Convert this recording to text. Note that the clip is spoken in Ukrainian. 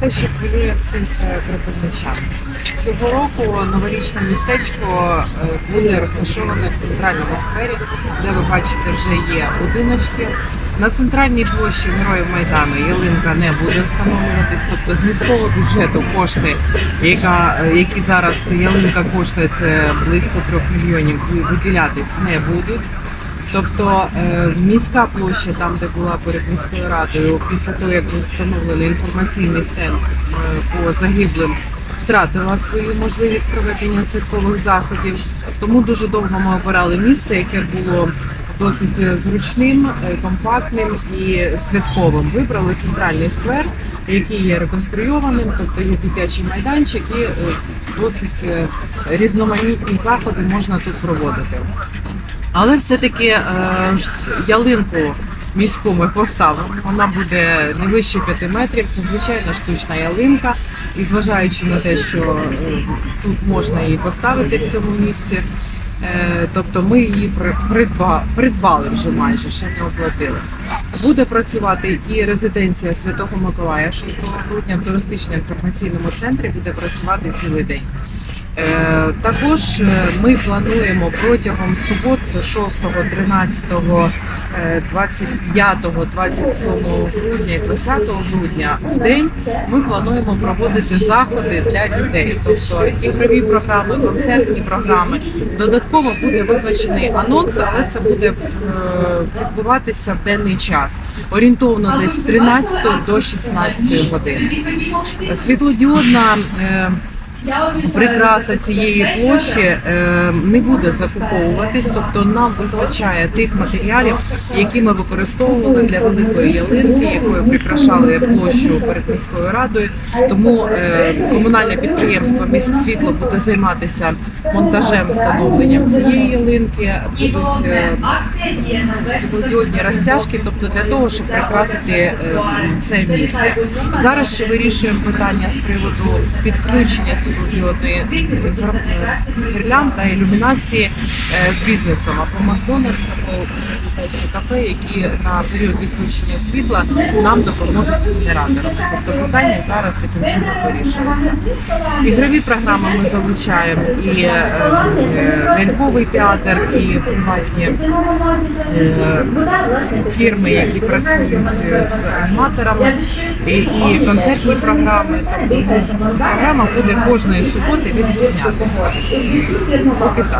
те, що хвилює всіх е, кропивничан. Цього року новорічне містечко е, буде розташоване в центральному сквері, де ви бачите, вже є будиночки. На центральній площі Героїв Майдану ялинка не буде встановлюватись, тобто з міського бюджету кошти, яка, е, які зараз ялинка коштує, це близько трьох мільйонів, виділятись не будуть. Тобто е, міська площа, там де була перед міською радою, після того як був встановлений інформаційний стенд е, по загиблим, втратила свою можливість проведення святкових заходів. Тому дуже довго ми обирали місце, яке було досить е, зручним, компактним і святковим. Вибрали центральний сквер, який є реконструйованим, тобто є дитячий майданчик і досить різноманітні заходи можна тут проводити. Але все-таки е, ялинку міську ми поставимо. Вона буде не вище 5 метрів. Це звичайно штучна ялинка. І зважаючи на те, що е, тут можна її поставити в цьому місці. е, Тобто ми її при- придба- придбали вже майже, ще не оплатили. Буде працювати і резиденція Святого Миколая 6 грудня в туристично-інформаційному центрі буде працювати цілий день. Е, Також е, ми плануємо протягом субот, це 6, 13, е, 25, 27 грудня і 20 грудня в день ми плануємо проводити заходи для дітей, тобто ігрові програми, концертні програми. Додатково буде визначений анонс, але це буде е, відбуватися в денний час, орієнтовно десь з 13 до 16 години. Світлодіодна прикраса цієї площі е, не буде закуповуватись, тобто нам вистачає тих матеріалів, які ми використовували для великої ялинки, якою прикрашали площу перед міською радою. Тому е, комунальне підприємство «Міськсвітло» буде займатися монтажем, встановленням цієї ялинки. Будуть е, світлодіодні розтяжки, тобто для того, щоб прикрасити е, це місце. Зараз ще вирішуємо питання з приводу підключення світлодіодної інфра- е, гірлянд та ілюмінації е, з бізнесом. А по Макдональдсу, по кафе, які на період відключення світла нам допоможуть з генераторами. Тобто питання зараз таким чином вирішується. Ігрові програми ми залучаємо і е, е, театр, і приватні е, фірми, які працюють з аніматорами, і, і концертні програми. Тобто програма буде кожної суботи відрізнятися. Поки так.